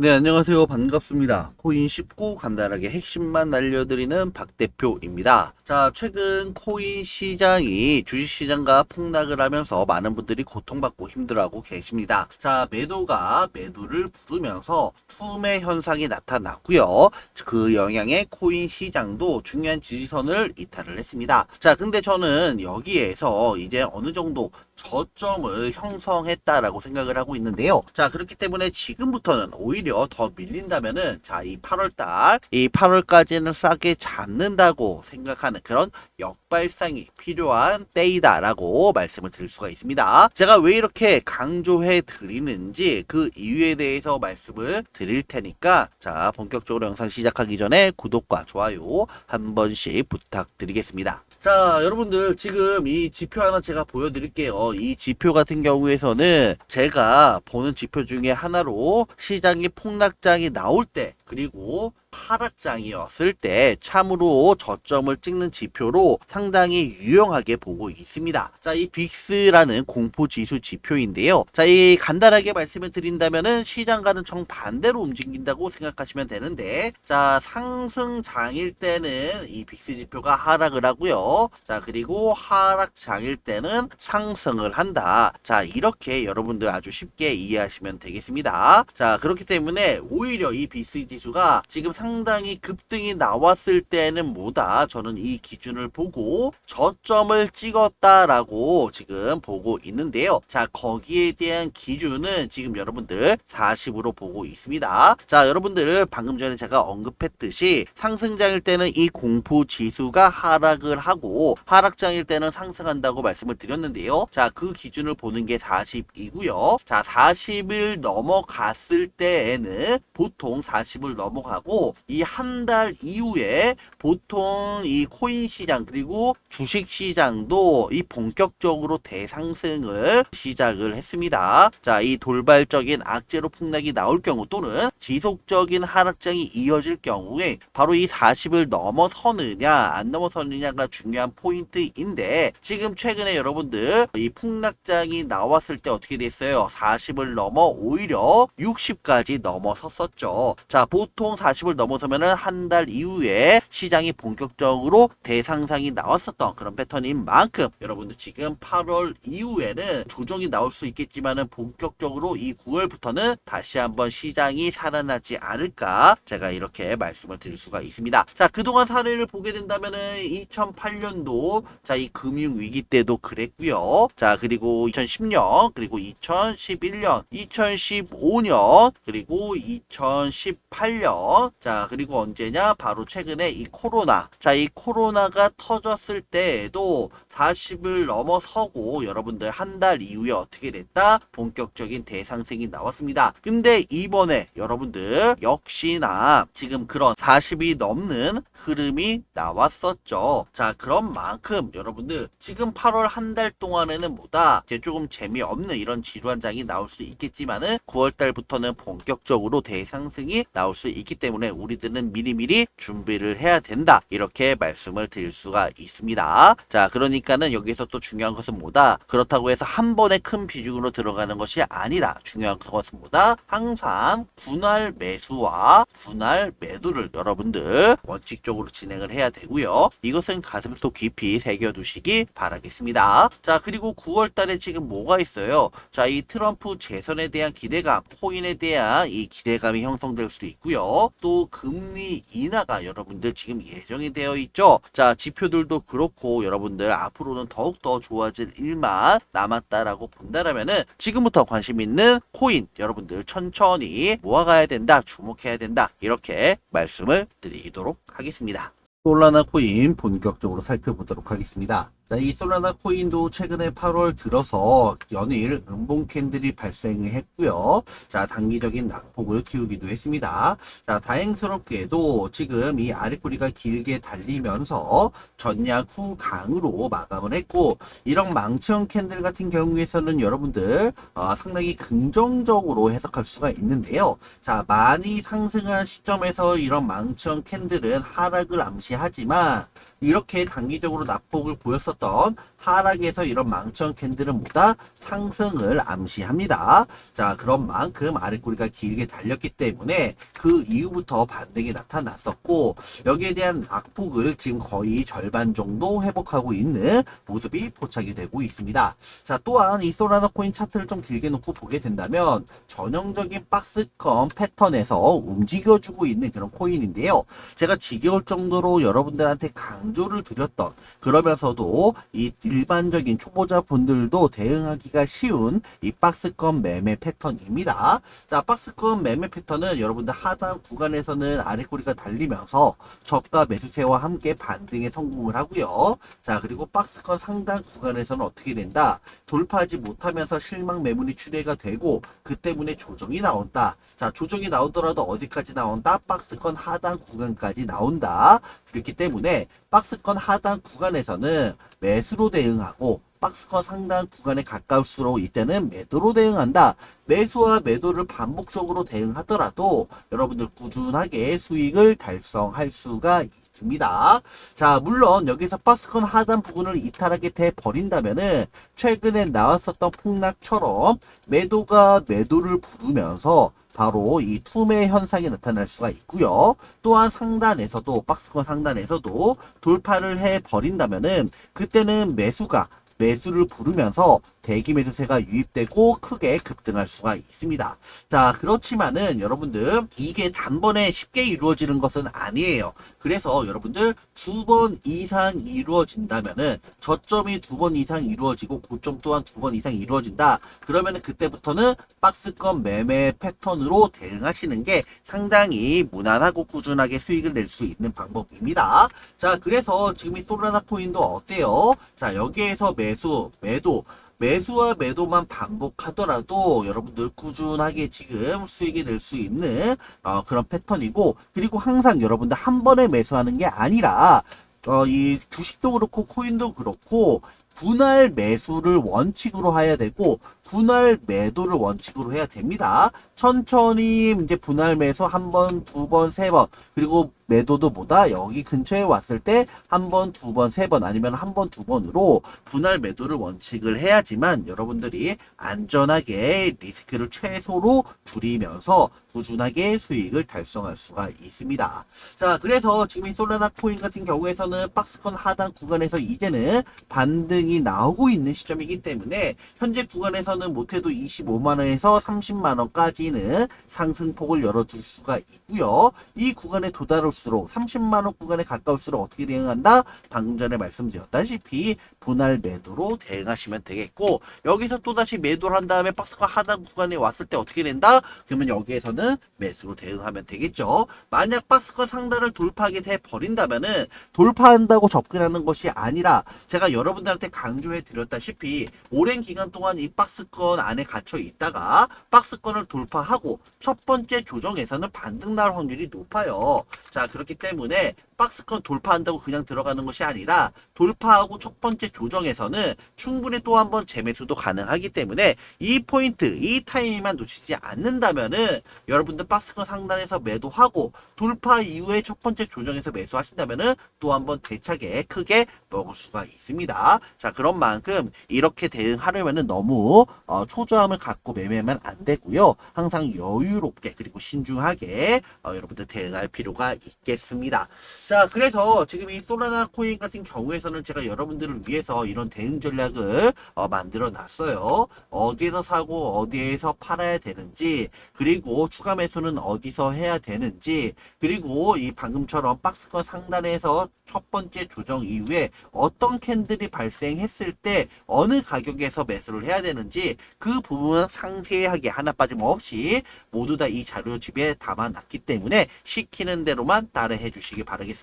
네, 안녕하세요. 반갑습니다. 코인 쉽고 간단하게 핵심만 알려드리는 박 대표입니다. 자, 최근 코인 시장이 주식시장과 폭락을 하면서 많은 분들이 고통받고 힘들어하고 계십니다. 자, 매도가 매도를 부르면서 투매 현상이 나타났고요. 그 영향에 코인 시장도 중요한 지지선을 이탈을 했습니다. 자, 근데 저는 여기에서 이제 어느 정도 저점을 형성했다라고 생각을 하고 있는데요. 자, 그렇기 때문에 지금부터는 오히려 더 밀린다면은 자, 이 8월 달, 이 8월까지는 싸게 잡는다고 생각하는 그런 역발상이 필요한 때이다라고 말씀을 드릴 수가 있습니다. 제가 왜 이렇게 강조해 드리는지 그 이유에 대해서 말씀을 드릴 테니까 자, 본격적으로 영상 시작하기 전에 구독과 좋아요 한 번씩 부탁드리겠습니다. 자, 여러분들 지금 이 지표 하나 제가 보여드릴게요. 이 지표 같은 경우에서는 제가 보는 지표 중에 하나로 시장이 폭락장이 나올 때 그리고 하락장이었을 때 참으로 저점을 찍는 지표로 상당히 유용하게 보고 있습니다. 자, 이 빅스라는 공포 지수 지표인데요. 자, 이 간단하게 말씀을 드린다면은 시장과는 정반대로 움직인다고 생각하시면 되는데, 자, 상승장일 때는 이 빅스 지표가 하락을 하고요. 자, 그리고 하락장일 때는 상승을 한다. 자, 이렇게 여러분들 아주 쉽게 이해하시면 되겠습니다. 자, 그렇기 때문에 오히려 이 빅스 지수가 지금 상당히 급등이 나왔을 때는 뭐다? 저는 이 기준을 보고 저점을 찍었다라고 지금 보고 있는데요. 자 거기에 대한 기준은 지금 여러분들 40으로 보고 있습니다. 자 여러분들 방금 전에 제가 언급했듯이 상승장일 때는 이 공포 지수가 하락을 하고 하락장일 때는 상승한다고 말씀을 드렸는데요. 자 그 기준을 보는 게 40이고요. 자 40을 넘어갔을 때에는 보통 40을 넘어가고 이 한 달 이후에 보통 이 코인 시장 그리고 주식 시장도 이 본격적으로 대상승을 시작을 했습니다. 자, 이 돌발적인 악재로 폭락이 나올 경우 또는 지속적인 하락장이 이어질 경우에 바로 이 40을 넘어서느냐 안 넘어서느냐가 중요한 포인트인데 지금 최근에 여러분들 이 폭락장이 나왔을 때 어떻게 됐어요? 40을 넘어 오히려 60까지 넘어섰었죠. 자, 보통 40을 넘어서면은 한 달 이후에 시장이 본격적으로 대상상이 나왔었던 그런 패턴인 만큼 여러분들 지금 8월 이후에는 조정이 나올 수 있겠지만은 본격적으로 이 9월부터는 다시 한번 시장이 살아나지 않을까 제가 이렇게 말씀을 드릴 수가 있습니다. 자, 그동안 사례를 보게 된다면은 2008년도 자, 이 금융 위기 때도 그랬고요. 자, 그리고 2010년, 그리고 2011년, 2015년, 그리고 2018년. 자, 그리고 언제냐? 바로 최근에 이 코로나. 자, 이 코로나가 터졌을 때에도 40을 넘어서고 여러분들 한 달 이후에 어떻게 됐다? 본격적인 대상승이 나왔습니다. 근데 이번에 여러분들 역시나 지금 그런 40이 넘는 흐름이 나왔었죠. 자, 그런 만큼 여러분들 지금 8월 한 달 동안에는 뭐다? 이제 조금 재미없는 이런 지루한 장이 나올 수 있겠지만은 9월 달부터는 본격적으로 대상승이 나올 수 있기 때문에 우리들은 미리미리 준비를 해야 된다. 이렇게 말씀을 드릴 수가 있습니다. 자, 그러니까 는 여기서 또 중요한 것은 뭐다? 그렇다고 해서 한 번에 큰 비중으로 들어가는 것이 아니라 중요한 것은 뭐다? 항상 분할 매수와 분할 매도를 여러분들 원칙적으로 진행을 해야 되고요. 이것은 가슴속 깊이 새겨두시기 바라겠습니다. 자, 그리고 9월 달에 지금 뭐가 있어요? 자, 이 트럼프 재선에 대한 기대감, 코인에 대한 이 기대감이 형성될 수 있고요. 또 금리 인하가 여러분들 지금 예정이 되어 있죠. 자, 지표들도 그렇고 여러분들 앞으로는 더욱더 좋아질 일만 남았다라고 본다라면은 지금부터 관심 있는 코인 여러분들 천천히 모아가야 된다, 주목해야 된다. 이렇게 말씀을 드리도록 하겠습니다. 솔라나 코인 본격적으로 살펴보도록 하겠습니다. 자, 이 솔라나 코인도 최근에 8월 들어서 연일 음봉 캔들이 발생했고요. 자, 단기적인 낙폭을 키우기도 했습니다. 자, 다행스럽게도 지금 이 아랫꼬리가 길게 달리면서 전약 후 강으로 마감을 했고, 이런 망치형 캔들 같은 경우에서는 여러분들 어, 상당히 긍정적으로 해석할 수가 있는데요. 자, 많이 상승한 시점에서 이런 망치형 캔들은 하락을 암시하지만 이렇게 단기적으로 낙폭을 보였었던 하락에서 이런 망청 캔들은 보다 상승을 암시합니다. 자, 그런 만큼 아랫꼬리가 길게 달렸기 때문에 그 이후부터 반등이 나타났었고 여기에 대한 악폭을 지금 거의 절반 정도 회복하고 있는 모습이 포착이 되고 있습니다. 자, 또한 이 솔라나 코인 차트를 좀 길게 놓고 보게 된다면 전형적인 박스컴 패턴에서 움직여주고 있는 그런 코인인데요. 제가 지겨울 정도로 여러분들한테 강 조를 드렸던 그러면서도 이 일반적인 초보자 분들도 대응하기가 쉬운 이 박스권 매매 패턴입니다. 자, 박스권 매매 패턴은 여러분들 하단 구간에서는 아랫꼬리가 달리면서 저가 매수세와 함께 반등에 성공을 하고요. 자, 그리고 박스권 상단 구간에서는 어떻게 된다? 돌파하지 못하면서 실망 매물이 출회가 되고 그 때문에 조정이 나온다. 자, 조정이 나오더라도 어디까지 나온다? 박스권 하단 구간까지 나온다. 그렇기 때문에 박스권 하단 구간에서는 매수로 대응하고 박스권 상단 구간에 가까울수록 이때는 매도로 대응한다. 매수와 매도를 반복적으로 대응하더라도 여러분들 꾸준하게 수익을 달성할 수가 있습니다. 자, 물론 여기서 박스권 하단 부분을 이탈하게 돼 버린다면은 최근에 나왔었던 폭락처럼 매도가 매도를 부르면서 바로 이 투매 현상이 나타날 수가 있고요. 또한 상단에서도 박스권 상단에서도 돌파를 해 버린다면은 그때는 매수가 매수를 부르면서 대기 매수세가 유입되고 크게 급등할 수가 있습니다. 자, 그렇지만은 여러분들 이게 단번에 쉽게 이루어지는 것은 아니에요. 그래서 여러분들 두 번 이상 이루어진다면은 저점이 두 번 이상 이루어지고 고점 또한 두 번 이상 이루어진다. 그러면은 그때부터는 박스권 매매 패턴으로 대응하시는 게 상당히 무난하고 꾸준하게 수익을 낼 수 있는 방법입니다. 자, 그래서 지금 이 솔라나 코인도 어때요? 자, 여기에서 매수, 매도, 매수와 매도만 반복하더라도 여러분들 꾸준하게 지금 수익이 될수 있는 어, 그런 패턴이고 그리고 항상 여러분들 한 번에 매수하는 게 아니라 어, 이 주식도 그렇고 코인도 그렇고 분할 매수를 원칙으로 해야 되고 분할 매도를 원칙으로 해야 됩니다. 천천히 이제 분할 매수 한 번, 두 번, 세 번, 그리고 매도도 보다 여기 근처에 왔을 때 한 번, 두 번, 세 번, 아니면 한 번, 두 번으로 분할 매도를 원칙을 해야지만 여러분들이 안전하게 리스크를 최소로 줄이면서 꾸준하게 수익을 달성할 수가 있습니다. 자, 그래서 지금 이 솔라나 코인 같은 경우에서는 박스권 하단 구간에서 이제는 반등이 나오고 있는 시점이기 때문에 현재 구간에서는 못해도 25만원에서 30만원까지는 상승폭을 열어줄 수가 있고요. 이 구간에 도달할수록 30만원 구간에 가까울수록 어떻게 대응한다? 방금 전에 말씀드렸다시피 분할 매도로 대응하시면 되겠고 여기서 또다시 매도를 한 다음에 박스권 하단 구간에 왔을 때 어떻게 된다? 그러면 여기에서는 매수로 대응하면 되겠죠. 만약 박스권 상단을 돌파하게 돼 버린다면은 돌파한다고 접근하는 것이 아니라 제가 여러분들한테 강조해 드렸다시피 오랜 기간 동안 이 박스 권 안에 갇혀 있다가 박스권을 돌파하고 첫 번째 조정에서는 반등 날 확률이 높아요. 자, 그렇기 때문에 박스권 돌파한다고 그냥 들어가는 것이 아니라 돌파하고 첫 번째 조정에서는 충분히 또 한 번 재매수도 가능하기 때문에 이 포인트, 이 타이밍만 놓치지 않는다면은 여러분들 박스권 상단에서 매도하고 돌파 이후에 첫 번째 조정에서 매수하신다면은 또 한 번 대차게 크게 먹을 수가 있습니다. 자, 그런 만큼 이렇게 대응하려면은 너무 어, 초조함을 갖고 매매하면 안 되고요. 항상 여유롭게 그리고 신중하게 어, 여러분들 대응할 필요가 있겠습니다. 자, 그래서 지금 이 솔라나 코인 같은 경우에서는 제가 여러분들을 위해서 이런 대응 전략을 어, 만들어 놨어요. 어디에서 사고 어디에서 팔아야 되는지, 그리고 추가 매수는 어디서 해야 되는지, 그리고 이 방금처럼 박스권 상단에서 첫 번째 조정 이후에 어떤 캔들이 발생했을 때 어느 가격에서 매수를 해야 되는지 그 부분은 상세하게 하나 빠짐없이 모두 다 이 자료집에 담아놨기 때문에 시키는 대로만 따라해 주시기 바라겠습니다.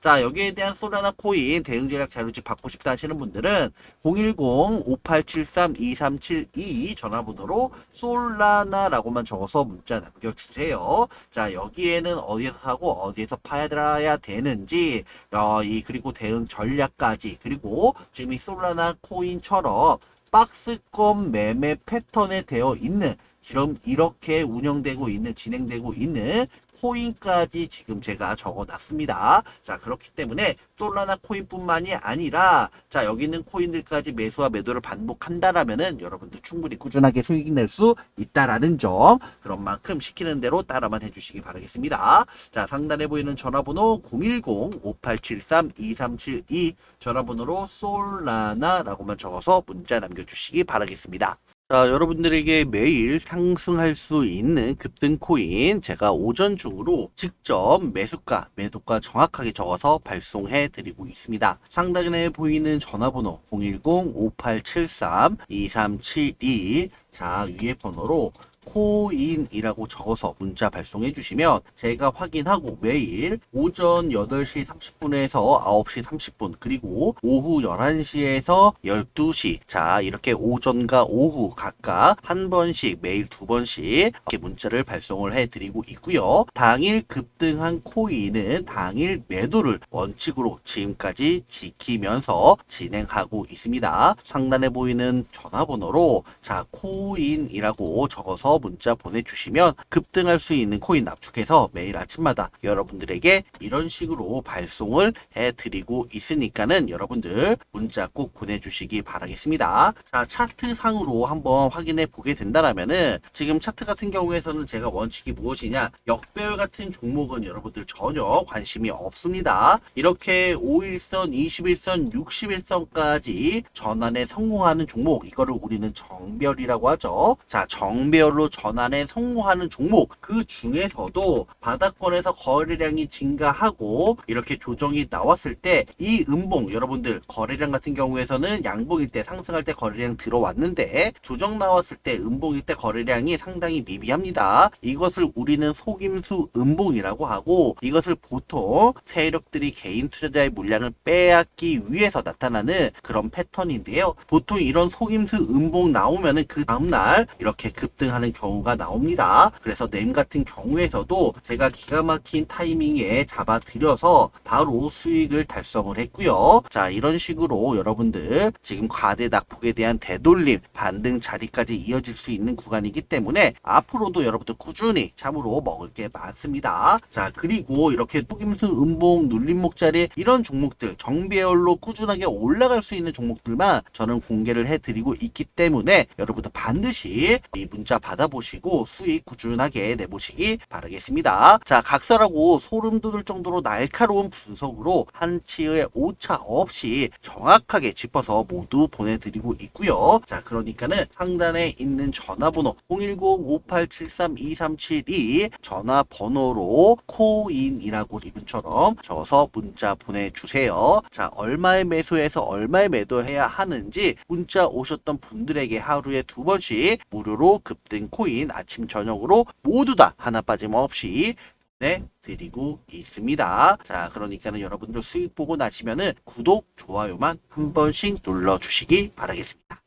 자 여기에 대한 솔라나 코인 대응 전략 자료집 받고 싶다 하시는 분들은 010-5873-2372 전화번호로 솔라나라고만 적어서 문자 남겨주세요. 자 여기에는 어디에서 사고 어디에서 팔아야 되는지 어, 이 그리고 대응 전략까지 그리고 지금 이 솔라나 코인처럼 박스권 매매 패턴에 되어 있는 지금 이렇게 운영되고 있는, 진행되고 있는 코인까지 지금 제가 적어 놨습니다. 자, 그렇기 때문에 솔라나 코인뿐만이 아니라 자, 여기 있는 코인들까지 매수와 매도를 반복한다라면은 여러분들 충분히 꾸준하게 수익 낼 수 있다라는 점. 그런 만큼 시키는 대로 따라만 해 주시기 바라겠습니다. 자, 상단에 보이는 전화번호 010-5873-2372 전화번호로 솔라나라고만 적어서 문자 남겨주시기 바라겠습니다. 자, 여러분들에게 매일 상승할 수 있는 급등 코인 제가 오전 중으로 직접 매수가, 매도가 정확하게 적어서 발송해 드리고 있습니다. 상단에 보이는 전화번호 010-5873-2372 자, 위에 번호로 코인이라고 적어서 문자 발송해 주시면 제가 확인하고 매일 오전 8시 30분에서 9시 30분 그리고 오후 11시에서 12시 자 이렇게 오전과 오후 각각 한 번씩 매일 두 번씩 이렇게 문자를 발송을 해 드리고 있고요. 당일 급등한 코인은 당일 매도를 원칙으로 지금까지 지키면서 진행하고 있습니다. 상단에 보이는 전화번호로 자 코인이라고 적어서 문자 보내주시면 급등할 수 있는 코인 납축해서 매일 아침마다 여러분들에게 이런 식으로 발송을 해드리고 있으니까는 여러분들 문자 꼭 보내주시기 바라겠습니다. 자 차트 상으로 한번 확인해 보게 된다라면은 지금 차트 같은 경우에서는 제가 원칙이 무엇이냐 역배열 같은 종목은 여러분들 전혀 관심이 없습니다. 이렇게 5일선, 21선, 61선까지 전환에 성공하는 종목 이거를 우리는 정별이라고 하죠. 자 정별로 전환에 성공하는 종목 그 중에서도 바닥권에서 거래량이 증가하고 이렇게 조정이 나왔을 때 이 음봉 여러분들 거래량 같은 경우에서는 양봉일 때 상승할 때 거래량 들어왔는데 조정 나왔을 때 음봉일 때 거래량이 상당히 미비합니다. 이것을 우리는 속임수 음봉이라고 하고 이것을 보통 세력들이 개인 투자자의 물량을 빼앗기 위해서 나타나는 그런 패턴인데요. 보통 이런 속임수 음봉 나오면은 그 다음날 이렇게 급등하는 경우가 나옵니다. 그래서 램 같은 경우에서도 제가 기가 막힌 타이밍에 잡아들여서 바로 수익을 달성을 했고요. 자, 이런 식으로 여러분들 지금 과대 낙폭에 대한 되돌림, 반등 자리까지 이어질 수 있는 구간이기 때문에 앞으로도 여러분들 꾸준히 참으로 먹을 게 많습니다. 자, 그리고 이렇게 속임수 음봉, 눌림목 자리 이런 종목들 정배열로 꾸준하게 올라갈 수 있는 종목들만 저는 공개를 해드리고 있기 때문에 여러분들 반드시 이 문자 받아 보시고 수익 꾸준하게 내보시기 바라겠습니다. 자, 각설하고 소름 돋을 정도로 날카로운 분석으로 한치의 오차 없이 정확하게 짚어서 모두 보내드리고 있고요. 자, 그러니까는 상단에 있는 전화번호 010-5873-2372 전화번호로 코인이라고 이분처럼 적어서 문자 보내주세요. 자, 얼마에 매수해서 얼마에 매도해야 하는지 문자 오셨던 분들에게 하루에 두 번씩 무료로 급등 코인 아침 저녁으로 모두 다 하나 빠짐없이 네, 드리고 있습니다. 자, 그러니까는 여러분들 수익 보고 나시면은 구독, 좋아요만 한 번씩 눌러주시기 바라겠습니다.